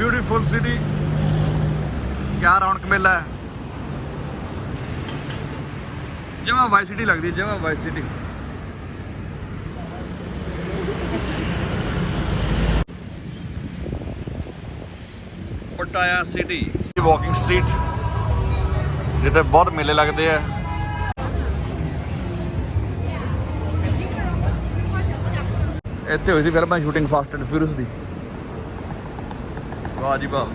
Beautiful city ਕਿਆ ਰੌਣਕ ਮੇਲਾ ਹੈ। ਜਮਾ ਵਾਈ ਸਿਟੀ ਲੱਗਦੀ ਜਮਾ Y city Pattaya city walking street ਜਿੱਥੇ ਬਹੁਤ ਮੇਲੇ ਲੱਗਦੇ ਆ। ਇੱਥੇ ਹੋਈ ਸੀ ਫਿਲਮਾਂ ਸ਼ੂਟਿੰਗ ਫਾਸਟ ਐਂਡ ਫਿਊਰੀਅਸ ਦੀ। ਵਾਹ ਜੀ ਵਾਹ।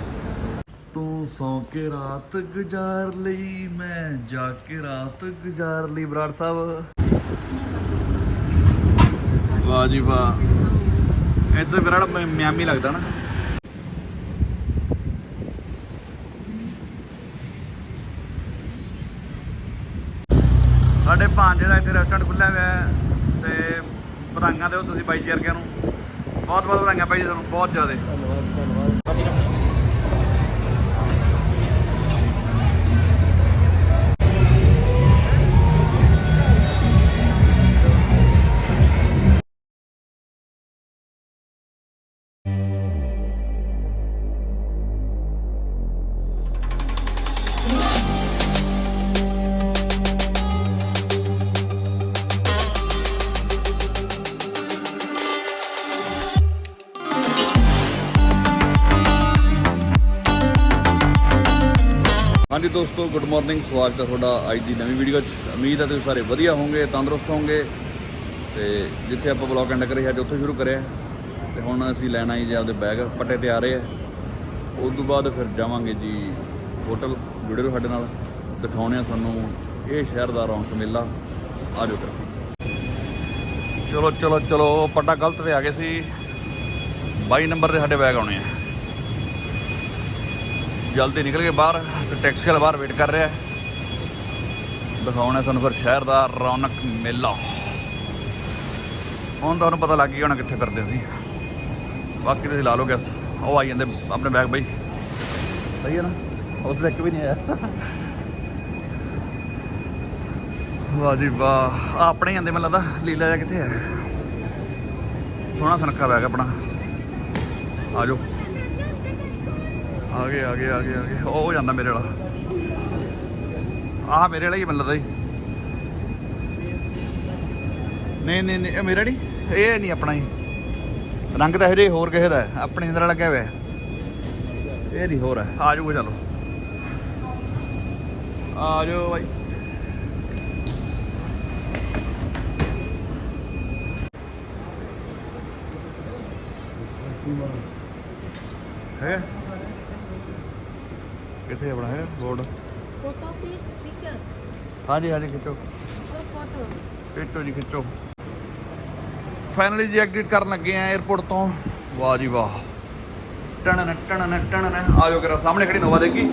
ਤੂੰ ਸੌਂ ਕੇ ਰਾਤ ਗੁਜ਼ਾਰ ਲਈ ਮੈਂ ਜਾ ਕੇ ਰਾਤ ਗੁਜ਼ਾਰ ਲਈ। ਬਰਾੜ ਸਾਹਿਬ। ਵਾਹ ਜੀ ਵਾਹ। ਐਸੇ ਬਰਾੜ ਮਿਆਮੀ ਲੱਗਦਾ ਨਾ। ਸਾਡੇ ਭਾਂਜੇ ਦਾ ਇੱਥੇ ਰੈਸਟੋਰੈਂਟ ਖੁੱਲਿਆ ਹੋਇਆ ਹੈ ਤੇ ਵਧਾਈਆਂ ਦਿਓ ਤੁਸੀਂ ਬਾਈ ਜੀ ਵਰਗਿਆਂ ਨੂੰ। ਬਹੁਤ ਬਹੁਤ ਵਧਾਈਆਂ ਭਾਈ ਜੀ ਤੁਹਾਨੂੰ ਬਹੁਤ ਜ਼ਿਆਦਾ। ਹਾਂਜੀ ਦੋਸਤੋ ਗੁੱਡ ਮਾਰਨਿੰਗ ਸਵਾਗਤ ਹੈ ਤੁਹਾਡਾ ਅੱਜ ਦੀ ਨਵੀਂ ਵੀਡੀਓ 'ਚ। ਉਮੀਦ ਹੈ ਤੁਸੀਂ ਸਾਰੇ ਵਧੀਆ ਹੋਵੋਗੇ, ਤੰਦਰੁਸਤ ਹੋਵੋਗੇ। ਤੇ ਜਿੱਥੇ ਆਪਾਂ ਬਲੌਗ ਐਂਡ ਕਰੇ, ਅੱਜ ਉੱਥੇ ਸ਼ੁਰੂ ਕਰਿਆ। ਤੇ ਹੁਣ ਅਸੀਂ ਲੈਣ ਆਏ ਜੀ ਆਪਦੇ ਬੈਗ ਪੱਟੇ ਤੇ ਆ ਰਹੇ ਆ। ਉਸ ਤੋਂ ਬਾਅਦ ਫਿਰ ਜਾਵਾਂਗੇ ਜੀ ਹੋਟਲ ਜੁੜੇ ਰਹੋ ਸਾਡੇ ਨਾਲ। ਦਿਖਾਉਣੇ ਆ ਸਾਨੂੰ ਇਹ ਸ਼ਹਿਰ ਦਾ ਰੌਣਕ ਮੇਲਾ। ਆ ਜਾਓ ਕਰ ਚਲੋ ਚਲੋ ਚਲੋ ਪੱਟਾ ਗਲਤ ਤੇ ਆ ਗਏ ਸੀ। 22 ਨੰਬਰ ਤੇ ਸਾਡੇ ਬੈਗ ਆਉਣੇ ਆ। ਜਲਦੀ ਨਿਕਲ ਗਏ ਬਾਹਰ ਤੇ ਟੈਕਸੀ ਵਾਲਾ ਬਾਹਰ ਵੇਟ ਕਰ ਰਿਹਾ। ਦਿਖਾਉਣਾ ਤੁਹਾਨੂੰ ਫਿਰ ਸ਼ਹਿਰ ਦਾ ਰੌਣਕ ਮੇਲਾ। ਹੁਣ ਤੁਹਾਨੂੰ ਪਤਾ ਲੱਗ ਗਿਆ ਹੋਣਾ ਕਿੱਥੇ ਕਰਦੇ ਤੁਸੀਂ। ਬਾਕੀ ਤੁਸੀਂ ਲਾ ਲਓ ਗੈਸ ਉਹ ਆਈ ਜਾਂਦੇ ਆਪਣੇ ਬੈਗ ਬਈ। ਸਹੀ ਹੈ ਨਾ? ਉੱਥੇ ਤੱਕ ਵੀ ਨਹੀਂ ਆਇਆ। ਵਾਹ ਜੀ ਵਾਹ। ਆਪਣੇ ਹੀ ਜਾਂਦੇ ਮੈਨੂੰ ਲੱਗਦਾ। ਲੀਲਾ ਜਾ ਕਿੱਥੇ ਹੈ? ਸੋਹਣਾ ਸੁਨੱਖਾ ਬੈਗ ਆਪਣਾ। ਆ ਜਾਓ। ਆ ਗਏ ਆ ਗਏ ਆ ਗਏ ਆ ਗਏ। ਉਹ ਜਾਂਦਾ ਮੇਰੇ ਵਾਲਾ। ਆਹ ਮੇਰੇ ਵਾਲਾ ਹੀ ਮੈਨੂੰ ਲੱਗਦਾ ਜੀ। ਨਹੀਂ ਨਹੀਂ ਨਹੀਂ, ਇਹ ਮੇਰਾ ਨਹੀਂ। ਇਹ ਨਹੀਂ ਆਪਣਾ ਹੀ ਰੰਗ ਤਾਂ ਇਹਦੇ ਹੋਰ ਕਿਸੇ ਦਾ ਹੈ। ਆਪਣੇ ਅੰਦਰ ਲੱਗਿਆ ਹੋਇਆ? ਇਹ ਨਹੀਂ ਹੋਰ ਹੈ। ਆ ਜਾਓ ਚਲੋ। ਆ ਜਾਓ ਬਾਈ। ਹੈ? ਕਿੱਥੇ ਆਪਣਾ ਹੈ ਬੋਰਡ? ਫੋਟੋ ਪਿਕਚਰ ਹਾਂਜੀ ਹਾਂਜੀ ਖਿੱਚੋ। ਫੋਟੋ ਖਿੱਚੋ ਜੀ ਖਿੱਚੋ। ਫਾਈਨਲੀ ਜੀ ਐਗਜ਼ਿਟ ਕਰਨ ਲੱਗੇ ਆ 에어ਪੋਰਟ ਤੋਂ। ਵਾਹ ਜੀ ਵਾਹ। ਟਣਨ ਟਣਨ ਟਣਨ। ਆਜੋ ਕਰਾ ਸਾਹਮਣੇ ਖੜੀ ਨੋਵਾ ਦੇਖੀ।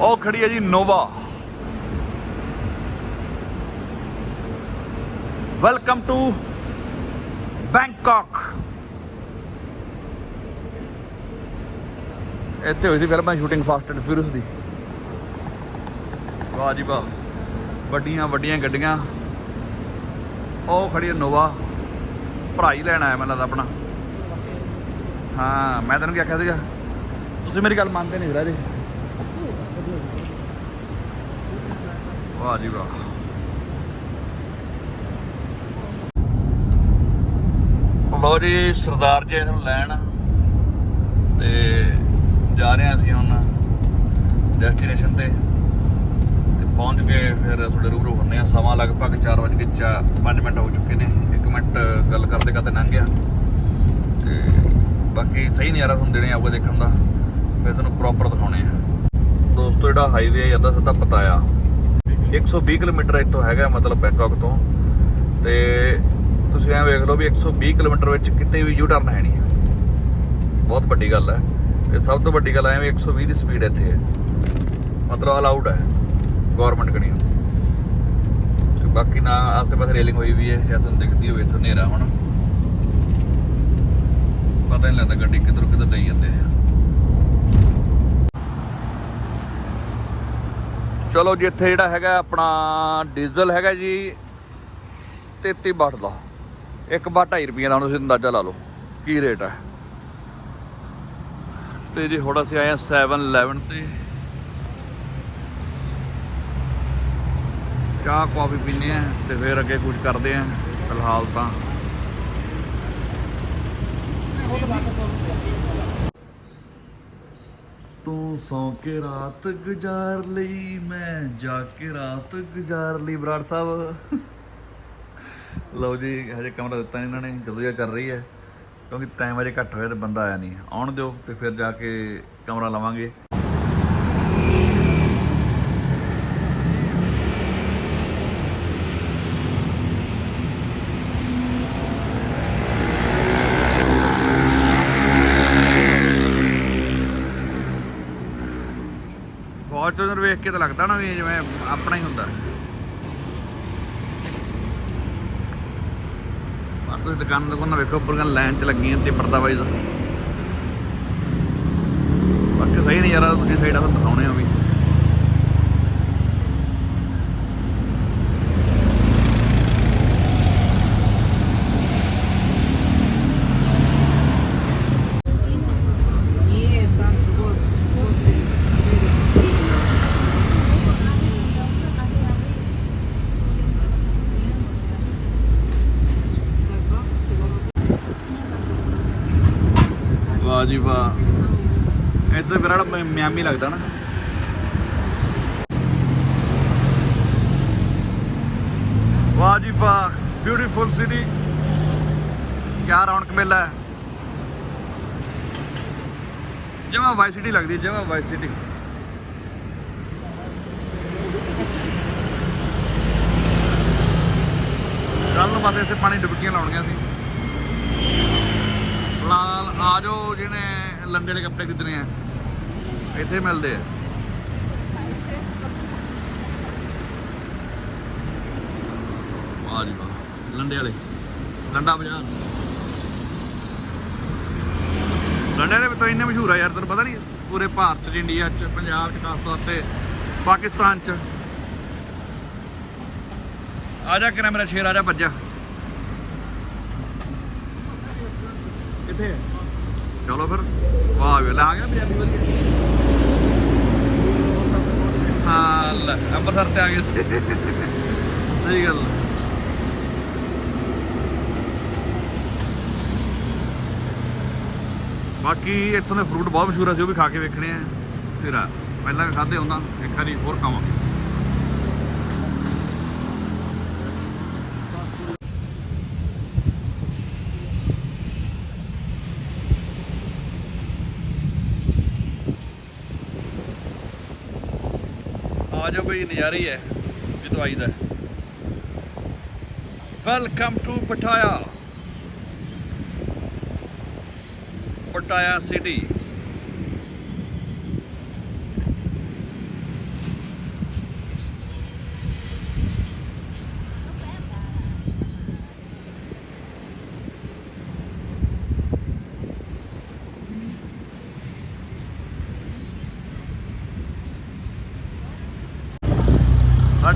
ਉਹ ਖੜੀ ਹੈ ਜੀ ਨੋਵਾ। ਵੈਲਕਮ ਟੂ ਬੈਂਕਾਕ ਇੱਥੇ ਹੋਈ ਸੀ ਫਿਲਮਾਂ ਸ਼ੂਟਿੰਗ ਫਾਸਟ ਐਂਡ ਫਿਊਰੀਅਸ ਦੀ। ਵਾਹ ਜੀ ਵਾਹ। ਵੱਡੀਆਂ ਵੱਡੀਆਂ ਗੱਡੀਆਂ। ਉਹ ਖੜੀ ਹੈ ਨੋਵਾ। ਭਰਾ ਹੀ ਲੈਣ ਆਇਆ ਮੈਨੂੰ ਲੱਗਦਾ ਆਪਣਾ। ਹਾਂ, ਮੈਂ ਤੈਨੂੰ ਕੀ ਆਖਿਆ ਸੀਗਾ? ਤੁਸੀਂ ਮੇਰੀ ਗੱਲ ਮੰਨਦੇ ਨਹੀਂ ਰਾਜੇ। ਵਾਹ ਜੀ ਵਾਹ। ਲੋ ਜੀ, ਸਰਦਾਰ ਜੀ ਨੂੰ ਲੈਣ। ਤੇ ਜਾ ਰਹੇ ਹਾਂ ਅਸੀਂ ਹੁਣ ਡੈਸਟੀਨੇਸ਼ਨ ਤੇ ਤੇ ਪਹੁੰਚ ਕੇ ਫਿਰ ਤੁਹਾਡੇ ਰੂਬਰੂ ਹੁੰਨੇ ਆ ਸਮਾਂ ਲਗਭਗ 4:05 ਮਿੰਟ ਹੋ ਚੁੱਕੇ ਨੇ। 1 ਮਿੰਟ ਗੱਲ ਕਰਦੇ ਕਰਦੇ ਲੰਘ ਗਿਆ। ਤੇ ਬਾਕੀ ਸਹੀ ਨਜ਼ਾਰਾ ਤੁਹਾਨੂੰ ਦੇਣੇ ਆਊਗਾ ਦੇਖਣ ਦਾ। ਫਿਰ ਤੁਹਾਨੂੰ ਪ੍ਰੋਪਰ ਦਿਖਾਉਣੇ ਆ। ਦੋਸਤੋ, ਜਿਹੜਾ ਹਾਈਵੇ ਜਾਂਦਾ ਸਿੱਧਾ ਪਤਾਇਆ 120 ਕਿਲੋਮੀਟਰ ਇੱਥੋਂ ਹੈਗਾ ਮਤਲਬ ਬੈਂਕਾਕ ਤੋਂ। ਤੇ ਤੁਸੀਂ ਐਂ ਵੇਖ ਲਓ ਵੀ 120 ਕਿਲੋਮੀਟਰ ਵਿੱਚ ਕਿਤੇ ਵੀ ਯੂ ਟਰਨ ਹੈ ਨਹੀਂ। ਬਹੁਤ ਵੱਡੀ ਗੱਲ ਹੈ। ਤੇ ਸਭ ਤੋਂ ਵੱਡੀ ਗੱਲ ਐ ਵੀ 120 ਦੀ ਸਪੀਡ ਇੱਥੇ ਹੈ। ਮਤਲਬ ਅਲਾਉਡ ਹੈ ਗਵਰਨਮੈਂਟ ਕਣੀ ਤੇ ਬਾਕੀ ਨਾ ਆਸੇ ਪਾਸੇ ਰੇਲਿੰਗ ਹੋਈ ਵੀ ਹੈ, ਜਾਂ ਤੁਹਾਨੂੰ ਦਿਖਦੀ ਹੋਵੇ ਇੱਥੋਂ ਹਨੇਰਾ ਹੁਣ। ਪਤਾ ਨਹੀਂ ਲੱਗਦਾ ਗੱਡੀ ਕਿੱਧਰੋਂ ਕਿੱਧਰ ਲਈ ਜਾਂਦੇ ਆ। ਚਲੋ ਜੀ, ਇੱਥੇ ਜਿਹੜਾ ਹੈਗਾ ਆਪਣਾ ਡੀਜ਼ਲ ਹੈਗਾ ਜੀ 33 ਬਾਟ ਦਾ। ਇੱਕ ਬਾਟ 2.5 ਰੁਪਏ ਦਾ, ਹੁਣ ਤੁਸੀਂ ਅੰਦਾਜ਼ਾ ਲਾ ਲਓ, ਕੀ ਰੇਟ ਹੈ ਤੇ ਜੀ ਹੁਣ ਅਸੀਂ ਆਏ ਆ 7-11 ਤੇ। ਚਾਹ ਕਾਫੀ ਪੀਨੇ ਆ ਤੇ ਫਿਰ ਅੱਗੇ ਕੁਝ ਕਰਦੇ ਆ ਫਿਲਹਾਲ ਤਾਂ। ਤੂੰ ਸੌਂ ਕੇ ਰਾਤ ਗੁਜ਼ਾਰ ਲਈ, ਮੈਂ ਜਾ ਕੇ ਰਾਤ ਗੁਜ਼ਾਰ ਲਈ। ਬਰਾੜ ਸਾਹਿਬ। ਲਓ ਜੀ, ਹਜੇ ਕਮਰਾ ਦਿੱਤਾ ਇਹਨਾਂ ਨੇ ਜਦੋਂ ਚੱਲ ਰਹੀ ਹੈ। ਕਿਉਂਕਿ ਟਾਈਮ ਅਜੇ ਘੱਟ ਹੋਇਆ ਤੇ ਬੰਦਾ ਆਇਆ ਨਹੀਂ। ਆਉਣ ਦਿਓ ਤੇ ਫਿਰ ਜਾ ਕੇ ਕਮਰਾ ਲਵਾਂਗੇ। ਫੋਰਚੂਨਰ ਵੇਖ ਕੇ ਤਾਂ ਲੱਗਦਾ ਨਾ ਵੀ ਜਿਵੇਂ ਆਪਣਾ ਹੀ ਹੁੰਦਾ। ਤੁਸੀਂ ਦੁਕਾਨ ਦੁਕਾਨਾਂ ਵੇਖੋ ਪੂਰੀਆਂ ਲਾਈਨ 'ਚ ਲੱਗੀਆਂ ਤੇ ਪਰਦਾ ਵਾਈਜ਼। ਬਾਕੀ ਸਹੀ ਨਹੀਂ ਯਾਰ ਦੂਜੀ ਸਾਈਡ ਆ ਤਾਂ ਦਿਖਾਉਣੇ ਆ ਵੀ। ਵਾਹ ਮਿਆਮੀ ਲੱਗਦਾ ਨਾ। ਵਾਹ ਜੀ ਵਾਹ ਬਿਊਟੀਫੁਲ ਸਿਟੀ ਕਿਆ ਰੌਣਕ ਮੇਲਾ ਹੈ। ਜਮਾ ਵਾਈ ਸਿਟੀ ਲੱਗਦੀ ਜਮਾ ਵਾਈ ਸਿਟੀ ਕੱਲ ਨੂੰ ਬਸ ਇੱਥੇ ਪਾਣੀ ਡੁਬਕੀਆਂ ਲਾਉਣੀਆਂ ਸੀ। ਲਾਲ, ਆ ਜਾਓ ਜਿਹਨੇ ਲੰਡੇ ਵਾਲੇ ਕੱਪੜੇ ਖਰੀਦਣੇ ਆ। ਇੱਥੇ ਮਿਲਦੇ ਆ। ਵਾਹ ਜੀ ਵਾਹ, ਲੰਡੇ ਵਾਲੇ। ਲੰਡਾ ਬਾਜ਼ਾਰ। ਲੰਡੇ ਦੇ ਵੀ ਇੰਨੇ ਮਸ਼ਹੂਰ ਆ ਯਾਰ, ਤੈਨੂੰ ਪਤਾ ਨਹੀਂ ਪੂਰੇ ਭਾਰਤ 'ਚ, ਇੰਡੀਆ 'ਚ, ਪੰਜਾਬ 'ਚ, ਖਾਸ ਤੌਰ ਤੇ ਪਾਕਿਸਤਾਨ 'ਚ। ਆ ਜਾ ਕਿਨਾ ਮੇਰਾ ਸ਼ੇਰ, ਆ ਜਾ ਭੱਜਾ ਕਿੱਥੇ ਚਲੋ ਫਿਰ। ਵਾਹ ਵੇ ਆ ਗਿਆ ਪੰਜਾਬੀ ਵਧੀਆ। ਹਾਂ। ਲੈ ਅੰਮ੍ਰਿਤਸਰ ਤੇ ਆ ਗਏ। ਸਹੀ ਗੱਲ ਬਾਕੀ ਇੱਥੋਂ ਦੇ ਫਰੂਟ ਬਹੁਤ ਮਸ਼ਹੂਰ ਆ ਸੀ ਉਹ ਵੀ ਖਾ ਕੇ ਵੇਖਣੇ ਆ। ਸਿਰਾ ਪਹਿਲਾਂ ਵੀ ਖਾਦੇ ਹੁੰਦਾ, ਇੱਕ ਵਾਰੀ ਹੋਰ ਖਾਵਾਂਗੇ। ਆ ਜਾਓ ਬਈ ਨਜ਼ਾਰਾ ਹੀ ਹੈ ਜਦੋਂ ਆਈਦਾ welcome to Pattaya Pattaya city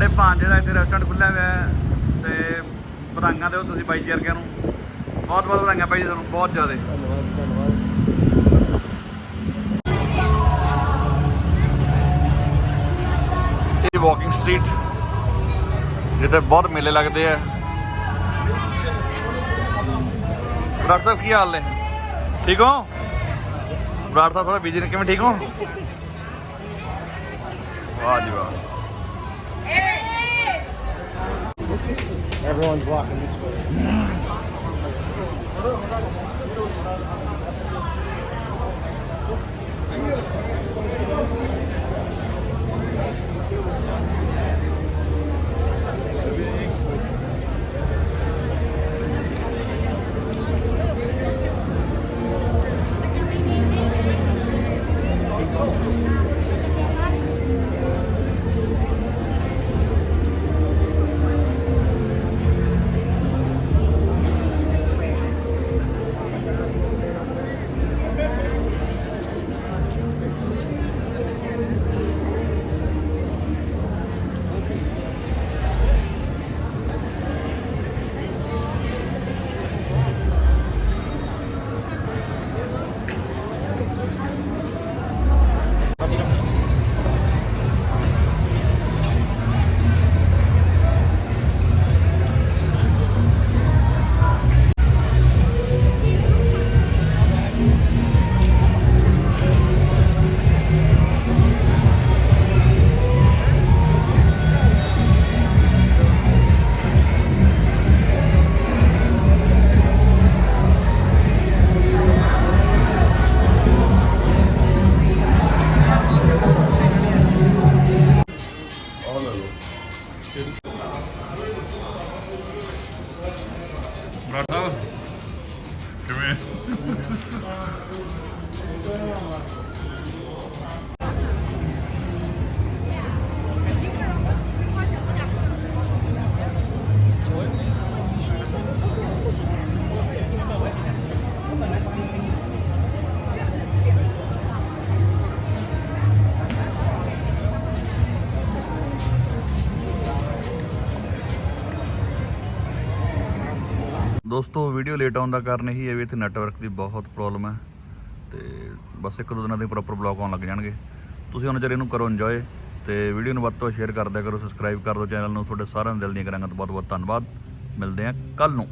ਸਾਡੇ ਭਾਂਜੇ ਦਾ ਇੱਥੇ ਰੈਸਟੋਰੈਂਟ ਖੁੱਲਿਆ ਹੋਇਆ ਹੈ ਤੇ ਵਧਾਈਆਂ ਦਿਓ ਤੁਸੀਂ ਬਾਈ ਜੀ ਵਰਗਿਆਂ ਨੂੰ। ਬਹੁਤ ਬਹੁਤ ਵਧਾਈਆਂ ਬਾਈ ਜੀ ਤੁਹਾਨੂੰ, ਬਹੁਤ ਜ਼ਿਆਦਾ। ਧੰਨਵਾਦ ਧੰਨਵਾਦ ਇਹ ਵਾਕਿੰਗ ਸਟਰੀਟ ਜਿੱਥੇ ਬਹੁਤ ਮੇਲੇ ਲੱਗਦੇ ਆ। ਬਰਾੜ ਸਾਹਿਬ, ਕੀ ਹਾਲ ਨੇ? ਠੀਕ ਹੋ? ਬਰਾੜ ਸਾਹਿਬ ਥੋੜਾ ਬਿਜ਼ੀ ਨੇ, ਕਿਵੇਂ ਠੀਕ ਹੋ? ਵਾਹ ਜੀ ਵਾਹ। Everyone's walking this way. ਦੋਸਤੋ, ਵੀਡੀਓ ਲੇਟ ਆਉਣ ਦਾ ਕਾਰਨ ਇਹੀ ਹੈ ਵੀ ਇੱਥੇ ਨੈਟਵਰਕ ਦੀ ਬਹੁਤ ਪ੍ਰੋਬਲਮ ਹੈ ਤੇ ਬਸ ਇੱਕ ਦੋ ਦਿਨਾਂ ਦੇ ਪ੍ਰੋਪਰ ਬਲੌਗ ਆਉਣ ਲੱਗ ਜਾਣਗੇ। ਤੁਸੀਂ ਉਹਨਾਂ ਚਿਰ ਇਹਨੂੰ ਕਰੋ ਇੰਜੋਏ ਤੇ ਵੀਡੀਓ ਨੂੰ ਵੱਧ ਤੋਂ ਵੱਧ ਸ਼ੇਅਰ ਕਰ ਦਿਆ ਕਰੋ ਸਬਸਕ੍ਰਾਈਬ ਕਰ ਦਿਓ ਚੈਨਲ ਨੂੰ। ਤੁਹਾਡੇ ਸਾਰਿਆਂ ਦੇ ਦਿਲ ਦੀਆਂ ਕਰਾਂਗਾ ਤੋਂ ਬਹੁਤ ਬਹੁਤ ਧੰਨਵਾਦ। ਮਿਲਦੇ ਹਾਂ ਕੱਲ ਨੂੰ।